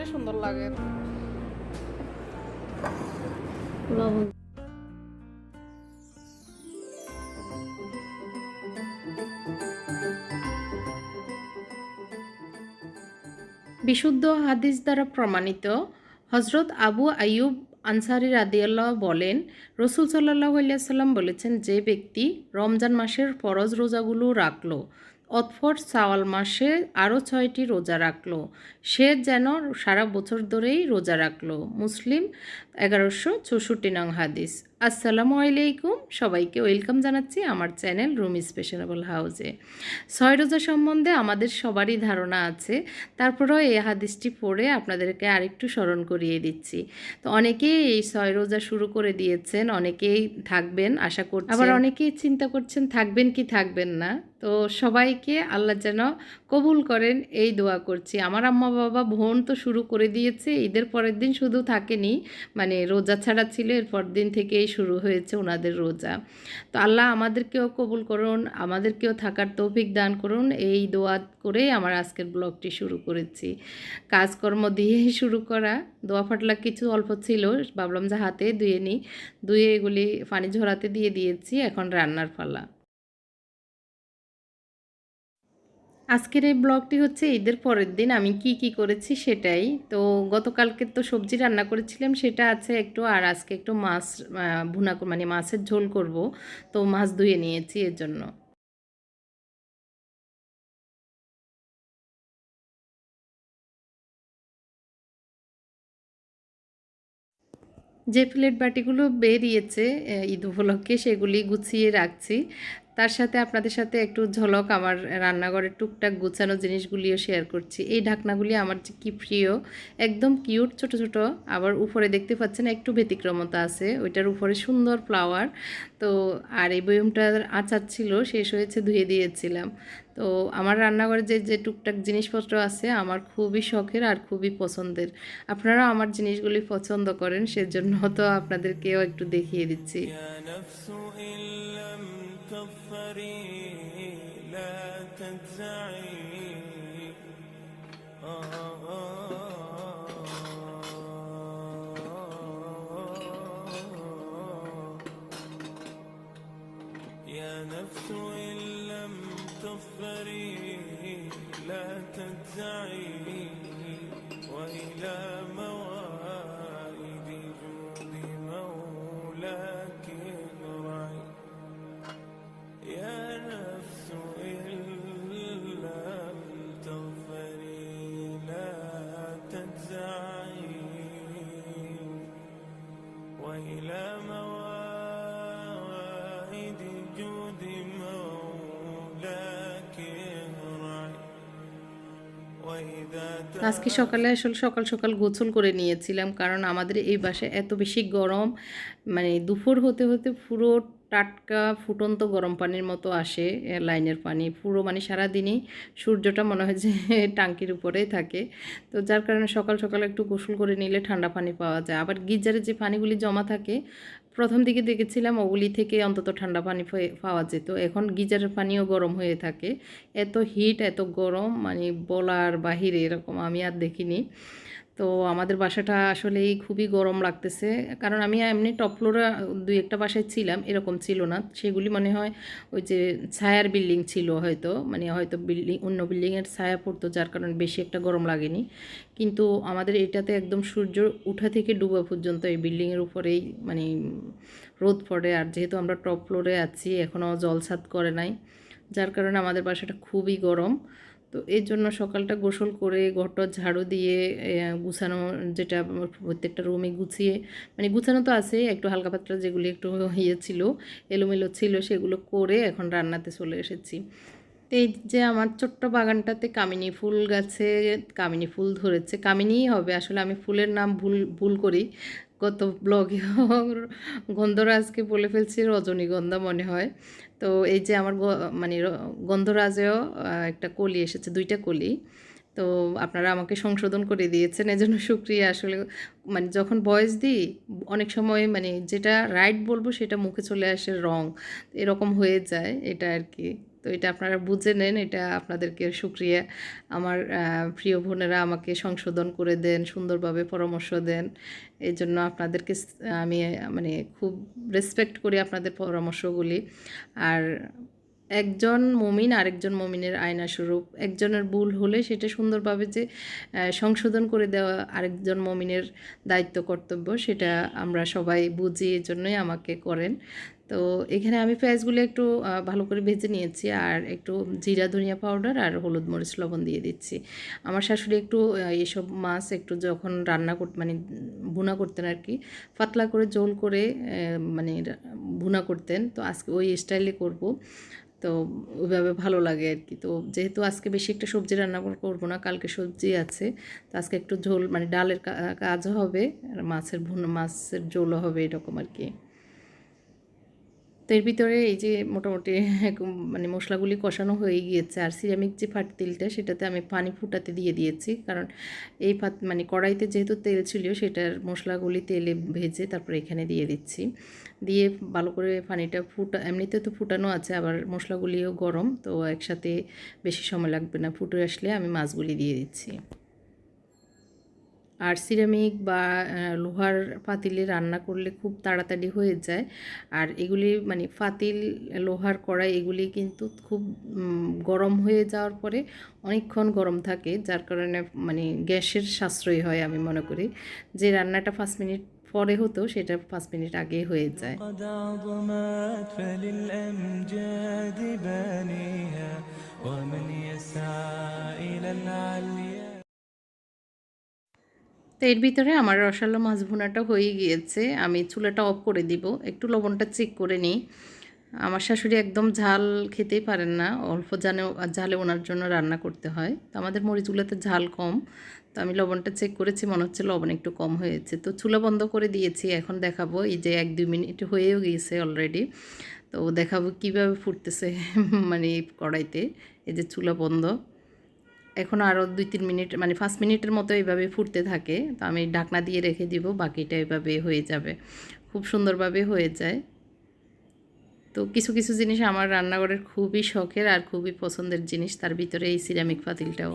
মানের সুন্দর লাগে। লবণ। বিশুদ্ধ হাদিস দ্বারা প্রমাণিত হজরত আবু আইয়ুব আনসারি রাদিয়াল্লাহ বলেন রসুল সাল্লাহ সাল্লাম বলেছেন যে ব্যক্তি রমজান মাসের ফরজ রোজাগুলো রাখল অতফর সাওয়াল মাসে আরও ছয়টি রোজা রাখল। সে যেন সারা বছর ধরেই রোজা রাখল। মুসলিম, এগারোশো চৌষট্টি নং হাদিস। আসসালামু আলাইকুম। সবাইকে ওয়েলকাম জানাচ্ছি আমার চ্যানেল রুম স্পেশনেবল হাউসে। ছয় রোজা সম্বন্ধে আমাদের সবারই ধারণা আছে। তারপরেও এই হাদিসটি পড়ে আপনাদেরকে আরেকটু স্মরণ করিয়ে দিচ্ছি। তো অনেকেই এই ছয় রোজা শুরু করে দিয়েছেন, অনেকেই থাকবেন, আশা করছি আবার অনেকেই চিন্তা করছেন, থাকবেন কি থাকবেন না? তো সবাইকে আল্লাহ যেন কবুল করেন, এই দোয়া করছি। আমার আম্মা বাবা বোন তো শুরু করে দিয়েছে, ঈদের পরের দিন শুধু থাকেনি। মানে রোজা ছাড়া ছিল, এরপর দিন থেকেই শুরু হয়েছে ওনাদের রোজা। তো আল্লাহ আমাদেরকেও কবুল করুন, আমাদেরকেও থাকার তৌফিক দান করুন। এই দোয়া করে আমার আজকের ব্লগটি শুরু করেছি। কাজকর্ম দিয়েই শুরু করা। দোয়া ফাটলা কিছু অল্প ছিল, ভাবলাম যে হাতে ধুয়ে নিই। ধুয়ে এগুলি পানি ঝরাতে দিয়ে দিয়েছি, এখন রান্নার পালা। আজকের এই ব্লগটি হচ্ছে ঈদের পরের দিন। আমি কি কি করেছি সেটাই। তো গতকালকে তো সবজি রান্না করেছিলাম, সেটা আছে একটু, আর আজকে একটু মাছ ভুনা মানে মাছের ঝোল করব। তো মাছ ধুয়ে নিয়েছি এর জন্য। যে প্লেট বাটিগুলো বেরিয়েছে ঈদ উপলক্ষে, সেগুলি গুছিয়ে রাখছি। তার সাথে আপনাদের সাথে একটু ঝলক আমার রান্নাঘরের টুকটাক গুছানো জিনিসগুলিও শেয়ার করছি। এই ঢাকনাগুলি আমার যে কী প্রিয়, একদম কিউট ছোট ছোট, আবার উপরে দেখতে পাচ্ছেন একটু ব্যতিক্রমতা আছে। ওইটার উপরে সুন্দর ফ্লাওয়ার তো আর এই বয়মটার আচার ছিল, শেষ হয়েছে ধুয়ে দিয়েছিলাম। তো আমার রান্নাঘরে যে যে টুকটাক জিনিসপত্র আছে, আমার খুবই শখের আর খুবই পছন্দের। আপনারা আমার জিনিসগুলি পছন্দ করেন, সেজন্য তো আপনাদেরকেও একটু দেখিয়ে দিচ্ছি। تكفري لا تجزعي. يا نفس إن لم تظفري لا تجزعي. وإلى موت আজকে সকালে আসলে সকাল সকাল গোসল করে নিয়েছিলাম, কারণ আমাদের এই বাসে এত বেশি গরম। মানে দুপুর হতে হতে পুরো টাটকা ফুটন্ত গরম পানির মতো আসে লাইনের পানি। পুরো মানে সারাদিনই সূর্যটা মনে হয় যে টাঙ্কির উপরেই থাকে। তো যার কারণে সকাল সকাল একটু গোসল করে নিলে ঠান্ডা পানি পাওয়া যায়। আবার গিজারে যে পানিগুলি জমা থাকে, প্রথম দিকে দেখেছিলাম ওগুলি থেকে অন্তত ঠান্ডা পানি পাওয়া যেত। এখন গিজারের পানিও গরম হয়ে থাকে। এত হিট এত গরম মানে বলার বাহিরে এরকম আমি আর দেখিনি। তো আমাদের বাসাটা আসলেই খুবই গরম লাগতেছে। কারণ আমি এমনি টপ ফ্লোরে দুই একটা বাসায় ছিলাম, এরকম ছিল না। সেগুলি মনে হয় ওই যে ছায়ার বিল্ডিং ছিল হয়তো মানে হয়তো বিল্ডিং অন্য বিল্ডিংয়ের ছায়া পড়তো, যার কারণে বেশি একটা গরম লাগেনি। কিন্তু আমাদের এটাতে একদম সূর্য উঠা থেকে ডুবা পর্যন্ত এই বিল্ডিংয়ের উপরেই মানে রোদ পড়ে। আর যেহেতু আমরা টপ ফ্লোরে আছি এখনও জলছাদ করে নাই, যার কারণে আমাদের বাসাটা খুবই গরম। তো এর জন্য সকালটা গোসল করে ঘরটা ঝাড়ু দিয়ে গুছানো যেটা প্রত্যেকটা রুমে গুছিয়ে মানে গুছানো তো আছে একটু হালকা পাতলা যেগুলি একটু ইয়ে ছিল, এলোমেলো ছিল সেগুলো করে এখন রান্নাতে চলে এসেছি। এই যে আমার ছোট্ট বাগানটাতে কামিনী ফুল গাছে কামিনী ফুল ধরেছে, কামিনীই হবে। আসলে আমি ফুলের নাম ভুল ভুল করি। গত ব্লগে গন্ধরাজকে বলে ফেলছি, রজনীগন্ধা মনে হয়। তো এই যে আমার মানে গন্ধরাজেও একটা কলি এসেছে, দুইটা কলি। তো আপনারা আমাকে সংশোধন করে দিয়েছেন, এজন্য সুক্রিয়া। আসলে মানে যখন ভয়েস দিই, অনেক সময় মানে যেটা রাইট বলব, সেটা মুখে চলে আসে রং। এরকম হয়ে যায়, এটা আর কি। তো এটা আপনারা বুঝে নেন, এটা আপনাদেরকে সুক্রিয়া। আমার প্রিয় বোনেরা আমাকে সংশোধন করে দেন, সুন্দরভাবে পরামর্শ দেন। এই জন্য আপনাদেরকে আমি মানে খুব রেসপেক্ট করি আপনাদের পরামর্শগুলি। আর একজন মমিন আরেকজন মমিনের আয়না স্বরূপ একজনের ভুল হলে সেটা সুন্দরভাবে যে সংশোধন করে দেওয়া আরেকজন মমিনের দায়িত্ব, কর্তব্য, সেটা আমরা সবাই বুঝি এই জন্যই আমাকে করেন। তো এখানে আমি পেঁয়াজগুলো একটু ভালো করে ভেজে নিয়েছি আর একটু জিরা ধনিয়া পাউডার আর হলুদ মরিচ লবণ দিয়ে দিচ্ছি। আমার শাশুড়ি একটু আহ, এইসব মাছ একটু যখন রান্না করতে মানে ভুনা করতেন আর কি পাতলা করে জোল করে মানে ভুনা করতেন। তো আজকে ওই স্টাইলে করব। তো ওইভাবে ভালো লাগে আর কি। তো যেহেতু আজকে বেশি একটা সবজি রান্না কর- করব না কালকে সবজি আছে। তো আজকে একটু ঝোল মানে ডালের কাজ হবে আর মাছের ভুনা মাছের ঝোলও হবে এরকম আর কি। তো এর ভিতরে এই যে মোটামুটি মানে মশলাগুলি কষানো হয়ে গিয়েছে আর সিরামিক যে পাতিলটা সেটাতে আমি পানি ফুটাতে দিয়ে দিয়েছি। কারণ এই পাত মানে কড়াইতে যেহেতু তেল ছিল, সেটার মশলাগুলি তেলে ভেজে তারপরে এখানে দিয়ে দিচ্ছি। দিয়ে ভালো করে পানিটা ফুটা, এমনিতে তো ফুটানো আছে, আবার মশলাগুলিও গরম, তো একসাথে বেশি সময় লাগবে না। ফুটে আসলে আমি মাছগুলি দিয়ে দিচ্ছি। আর সিরামিক বা আহ, লোহার পাতিলে রান্না করলে খুব তাড়াতাড়ি হয়ে যায় আর এগুলি মানে পাতিল লোহার কড়াই এগুলি কিন্তু খুব উম, গরম হয়ে যাওয়ার পরে অনেকক্ষণ গরম থাকে যার কারণে মানে গ্যাসের সাশ্রয় হয় আমি মনে করি যে রান্নাটা পাঁচ মিনিট পরে হতো সেটা পাঁচ মিনিট আগে হয়ে যায় قد عظمت فللأمجاد بانيها ومن يسعى إلى العليا তো এর ভিতরে আমার রসালো মাছ ভুনাটা হয়ে গিয়েছে। আমি চুলাটা অফ করে দিব। একটু লবণটা চেক করে নিই। আমার শাশুড়ি একদম ঝাল খেতেই পারেন না। অল্প জানে ঝালে ওনার জন্য রান্না করতে হয়। তো আমাদের মরিচগুলোতে ঝাল কম। তো আমি লবণটা চেক করেছি, মনে হচ্ছে লবণ একটু কম হয়েছে। তো চুলা বন্ধ করে দিয়েছি। এখন দেখাবো। এই যে এক, দুই মিনিট হয়েও গিয়েছে অলরেডি তো দেখাবো কীভাবে ফুটতেছে মানে কড়াইতে। এই যে চুলা বন্ধ। এখন আরও দুই, তিন মিনিট মানে পাঁচ মিনিটের মতো এইভাবে ফুটতে থাকে। তো আমি ঢাকনা দিয়ে রেখে দিব, বাকিটা এভাবে হয়ে যাবে। খুব সুন্দরভাবে হয়ে যায়। তো কিছু কিছু জিনিস আমার রান্নাঘরের খুবই শখের আর খুবই পছন্দের জিনিস, তার ভিতরে এই সিরামিক পাতিলটাও।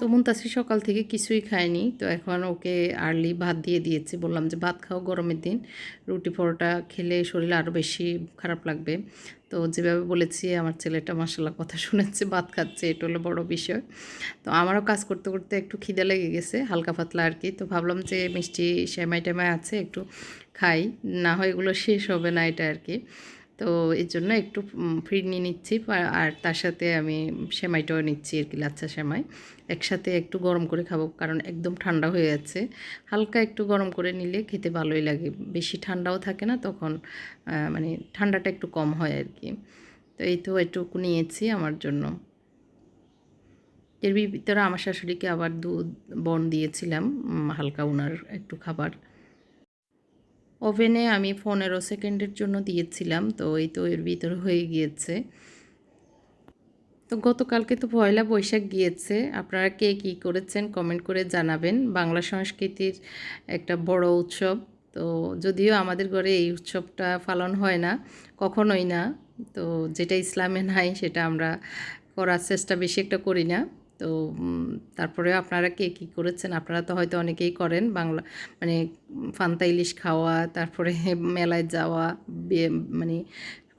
তো মুনতাসি সকাল থেকে কিছুই খায়নি। তো এখন ওকে আর্লি ভাত দিয়ে দিয়েছি। বললাম যে, ভাত খাও গরমের দিন। রুটি, পরোটা খেলে শরীর আরও বেশি খারাপ লাগবে। তো যেভাবে বলেছি, আমার ছেলেটা মাসাল্লাহ কথা শুনেছে, ভাত খাচ্ছে, এটা হলো বড় বিষয়। তো আমারও কাজ করতে করতে একটু খিদে লেগে গেছে, হালকা পাতলা আর কি। তো ভাবলাম যে, মিষ্টি সেমাই টেমাই আছে, একটু খাই। না হয় এগুলো শেষ হবে না এটা আর কি। তো এর জন্য একটু ফ্রি নিয়ে নিচ্ছি। আর তার সাথে আমি সেমাইটাও নিচ্ছি আর কি, লাচ্ছা সেমাই। একসাথে একটু গরম করে খাব, কারণ একদম ঠান্ডা হয়ে যাচ্ছে হালকা একটু গরম করে নিলে খেতে ভালোই লাগে। বেশি ঠান্ডাও থাকে না তখন মানে ঠান্ডাটা একটু কম হয় আর কি। তো এই তো একটু নিয়েছি আমার জন্য। এর ভিতরে আমার শাশুড়িকে আবার দুধ বন দিয়েছিলাম হালকা উনার একটু খাবার। ওভেনে আমি পনেরো সেকেন্ডের জন্য দিয়েছিলাম, তো এই তো এর ভিতর হয়ে গিয়েছে। তো গতকালকে তো পয়লা বৈশাখ গিয়েছে, আপনারা কে কী করেছেন কমেন্ট করে জানাবেন। বাংলা সংস্কৃতির একটা বড় উৎসব, তো যদিও আমাদের ঘরে এই উৎসবটা পালন হয় না, কখনোই না, তো যেটা ইসলামে নাই সেটা আমরা করার চেষ্টা বেশি একটা করি না। তো তারপরে আপনারা কে কী করেছেন? আপনারা তো হয়তো অনেকেই করেন বাংলা মানে ফান্তা ইলিশ খাওয়া, তারপরে মেলায় যাওয়া মানে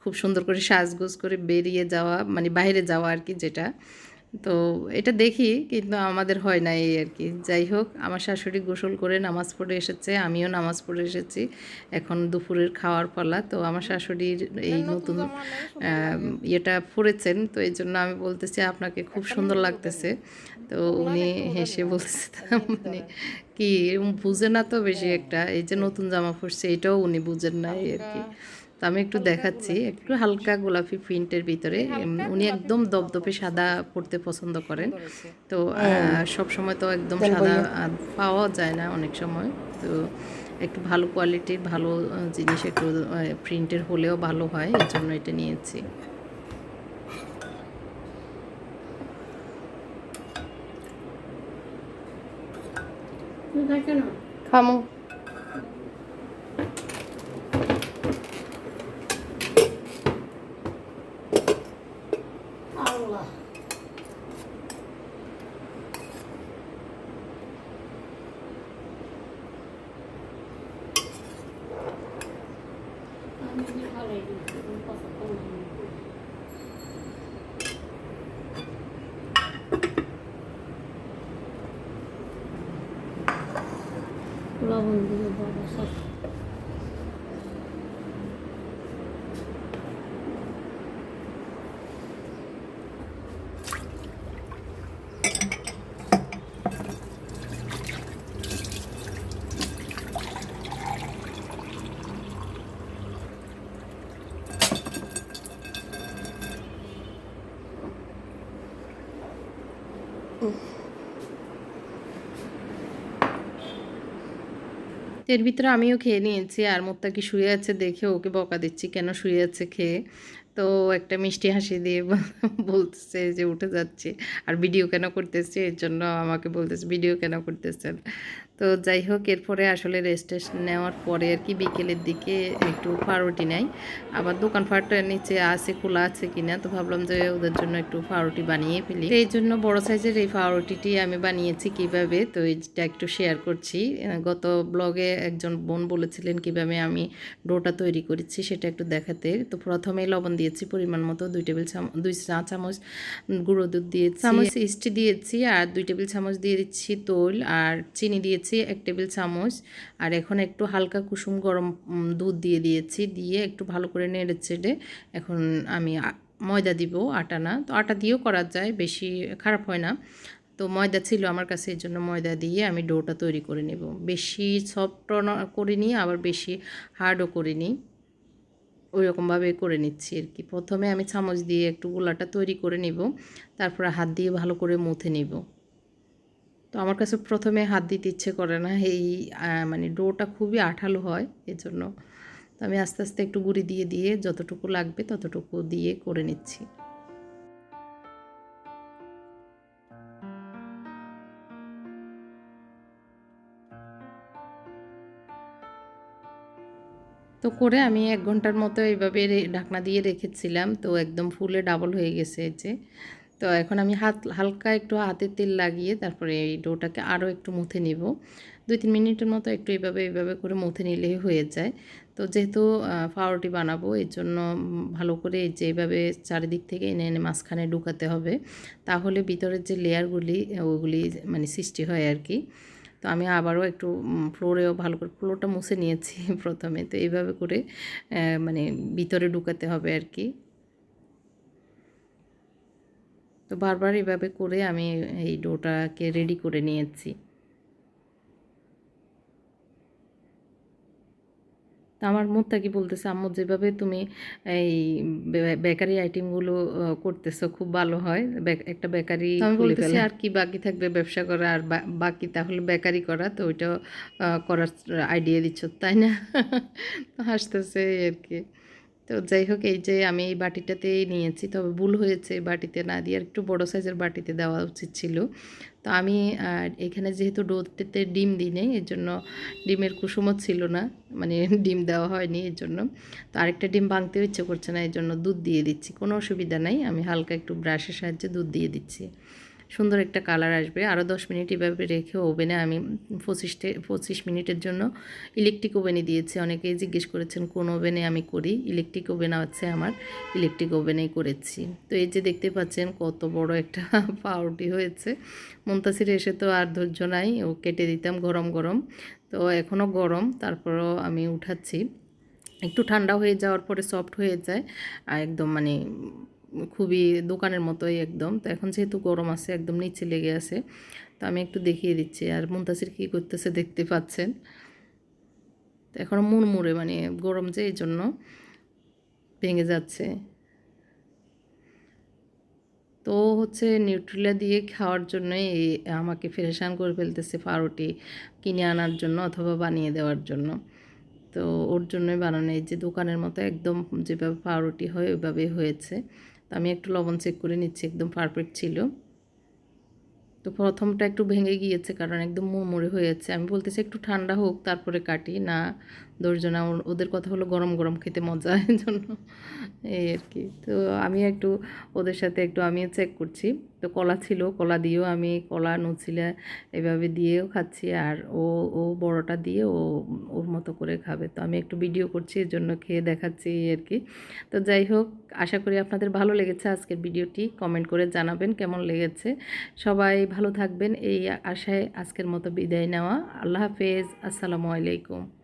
খুব সুন্দর করে সাজগোজ করে বেরিয়ে যাওয়া মানে বাইরে যাওয়া আর কি যেটা। তো এটা দেখি কিন্তু আমাদের হয় না এই আর কি। যাই হোক আমার শাশুড়ি গোসল করে নামাজ পড়ে এসেছে আমিও নামাজ পড়ে এসেছি। এখন দুপুরের খাওয়ার পালা তো আমার শাশুড়ির এই নতুন ইয়েটা পরেছেন তো এই জন্য আমি বলতেছি আপনাকে খুব সুন্দর লাগতেছে। তো উনি হেসে বলতেছে মানে কি বুঝে না তো বেশি একটা এই যে নতুন জামা পরছে এটাও উনি বুঝেন না এই আর কি। তো আমি একটু দেখাচ্ছি একটু হালকা গোলাপি প্রিন্টের ভিতরে উনি একদম দপদপে সাদা পরতে পছন্দ করেন। তো সব সময় তো একদম সাদা পাওয়া যায় না অনেক সময়। তো একটু ভালো কোয়ালিটির ভালো জিনিস একটু প্রিন্টের হলেও ভালো হয় এই জন্য এটা নিয়েছি। খামো আল্লাহ আমি যে ভালো কথা বলব লবণ দিয়ে বড় সব এর ভিতরে আমিও খেয়ে নিয়েছি। আর মোত্তা কি শুয়ে আছে দেখে ওকে বকা দিচ্ছি, কেন শুয়ে আছে খেয়ে? তো একটা মিষ্টি হাসি দিয়ে বলতেছে যে উঠে যাচ্ছে। আর ভিডিও কেন করতেছে? এর জন্য আমাকে বলতেছে ভিডিও কেন করতেছেন? তো যাই হোক, এরপরে আসলে রেস্ট নেওয়ার পরে আর কি বিকেলের দিকে একটু পাউরুটি নেয় আবার দোকান ফাটটা নিচে আছে, খোলা আছে কিনা তো ভাবলাম যে ওদের জন্য একটু পাউরুটি বানিয়ে ফেলি। এই জন্য বড় সাইজের এই পাউরুটিটি আমি বানিয়েছি কীভাবে? তো এইটা একটু শেয়ার করছি। গত ব্লগে একজন বোন বলেছিলেন কীভাবে আমি ডোটা তৈরি করেছি সেটা একটু দেখাতে। তো প্রথমে লবণ দিয়েছি পরিমাণ মতো দুই টেবিল চামচ দুই চা চামচ গুঁড়ো দুধ দিয়েছি। চামচ ইস্টি দিয়েছি আর দুই টেবিল চামচ দিয়ে দিচ্ছি তৈল আর চিনি দিয়েছি এক টেবিল চামচ। আর এখন একটু হালকা কুসুম গরম দুধ দিয়ে দিয়েছি দিয়ে একটু ভালো করে নেড়ে চেড়ে এখন আমি ময়দা দিব আটা না। তো আটা দিয়েও করা যায় বেশি খারাপ হয় না। তো ময়দা ছিল আমার কাছে এই জন্য ময়দা দিয়ে আমি ডোটা তৈরি করে নেব। বেশি সফট করিনি আবার বেশি হার্ডও করিনি। ওই রকমভাবে করে নিচ্ছি আর কি প্রথমে আমি চামচ দিয়ে একটু গোলাটা তৈরি করে নিব, তারপরে হাত দিয়ে ভালো করে মুথে নিব। তো আমার কাছে প্রথমে হাত দিতে ইচ্ছে করে না, এই মানে ডোটা খুবই আঠালো হয় এজন্য। তো আমি আস্তে আস্তে একটু গুঁড়ি দিয়ে দিয়ে যতটুকু লাগবে ততটুকু দিয়ে করে নিচ্ছি। তো করে আমি এক ঘণ্টার মতো এইভাবে ঢাকনা দিয়ে রেখেছিলাম। তো একদম ফুলে ডাবল হয়ে গেছে যে। তো এখন আমি হাত, হালকা একটু হাতে তেল লাগিয়ে তারপরে এই ডোটাকে আরও একটু মুথে নিব। দুই তিন মিনিটের মতো একটু এইভাবে এইভাবে করে মুথে নিলেই হয়ে যায়। তো যেহেতু পাউরুটি বানাবো, এর জন্য ভালো করে এই যে এইভাবে চারিদিক থেকে এনে এনে মাঝখানে ঢুকাতে হবে। তাহলে ভিতরের যে লেয়ারগুলি ওগুলি মানে সৃষ্টি হয় আর কি। আমি আবারও একটু ফ্লোরেও ভালো করে ফ্লোরটা মুছে নিয়েছি প্রথমে। তো এইভাবে করে মানে ভিতরে ঢুকাতে হবে আর কি। তো বারবার এভাবে করে আমি এই ডোটাকে রেডি করে নিয়েছি। তা আমার মুত্তাকি বলতেছে আম্মু যেভাবে তুমি এই বেকারি আইটেমগুলো করতেছো খুব ভালো হয়। একটা বেকারি আমি বলতেছি আর কি বাকি থাকবে ব্যবসা করা? আর বাকি তাহলে বেকারি করা? তো ওইটা করার আইডিয়া দিচ্ছ তাই না? তো হাসতেছে আর কি তো যাই হোক এই যে আমি এই বাটিটাতেই নিয়েছি। তবে ভুল হয়েছে বাটিতে না দিয়ে আর একটু বড় সাইজের বাটিতে দেওয়া উচিত ছিল। তো আমি এখানে যেহেতু ডোতে ডিম দিই নেই এর জন্য ডিমের কুসুমও ছিল না মানে ডিম দেওয়া হয়নি এর জন্য তো আরেকটা ডিম ভাঙতেও ইচ্ছে করছে না এর জন্য দুধ দিয়ে দিচ্ছি, কোনো অসুবিধা নাই, আমি হালকা একটু ব্রাশের সাহায্যে দুধ দিয়ে দিচ্ছি। সুন্দর একটা কালার আসবে। আরও দশ মিনিট এভাবে রেখে ওভেনে আমি পঁচিশটে পঁচিশ মিনিটের জন্য ইলেকট্রিক ওভেনে দিয়েছি। অনেকেই জিজ্ঞেস করেছেন, কোন ওভেনে আমি করি? ইলেকট্রিক ওভেন আছে আমার ইলেকট্রিক ওভেনেই করেছি। তো এই যে দেখতে পাচ্ছেন, কত বড় একটা পাউরুটি হয়েছে। মুন্তাসির এসে তো আর ধৈর্য নাই, ও কেটে দিতাম গরম গরম। তো এখনও গরম, তারপরও আমি উঠাচ্ছি। একটু ঠান্ডা হয়ে যাওয়ার পরে সফট হয়ে যায়, আর একদম মানে খুবই দোকানের মতোই একদম। তো এখন যেহেতু গরম আছে, একদম নিচে লেগে আছে, তো আমি একটু দেখিয়ে দিচ্ছি। আর মুন্তাসির কী করতেছে দেখতে পাচ্ছেন? তো এখনও মুড়মুড়ে মানে গরম যে এই জন্য ভেঙে যাচ্ছে। তো হচ্ছে নিউট্রিলা দিয়ে খাওয়ার জন্যই আমাকে ফেরেশান করে ফেলতেছে পাউরুটি কিনে আনার জন্য অথবা বানিয়ে দেওয়ার জন্য। তো ওর জন্যই বানানো। এই যে দোকানের মতো একদম যেভাবে পাউরুটি হয়, ওইভাবেই হয়েছে। তো আমি একটু লবণ চেক করে নিচ্ছি, একদম পারফেক্ট ছিল। তো প্রথমটা একটু ভেঙে গিয়েছে, কারণ একদম মুড়মুড়ে হয়েছে। আমি বলতেছি একটু ঠান্ডা হোক, তারপরে কাটি, না ধৈর্য না ওর- ওদের কথা হলো গরম গরম খেতে মজা এই জন্য। এই আর কি। তো আমি একটু ওদের সাথে একটু আমিও চেক করছি। তো কলা ছিল, কলা দিয়েও আমি কলা, নুচিলা এভাবে দিয়েও খাচ্ছি আর ও ও বড়টা দিয়ে ও, ওর মতো করে খাবে। তো আমি একটু ভিডিও করছি, এর জন্য খেয়ে দেখাচ্ছি আর কি। তো যাই হোক, আশা করি আপনাদের ভালো লেগেছে আজকের ভিডিওটি। কমেন্ট করে জানাবেন কেমন লেগেছে। সবাই ভালো থাকবেন। এই আশায় আজকের মতো বিদায় নেওয়া। আল্লাহ হাফেজ। আসসালামু আলাইকুম।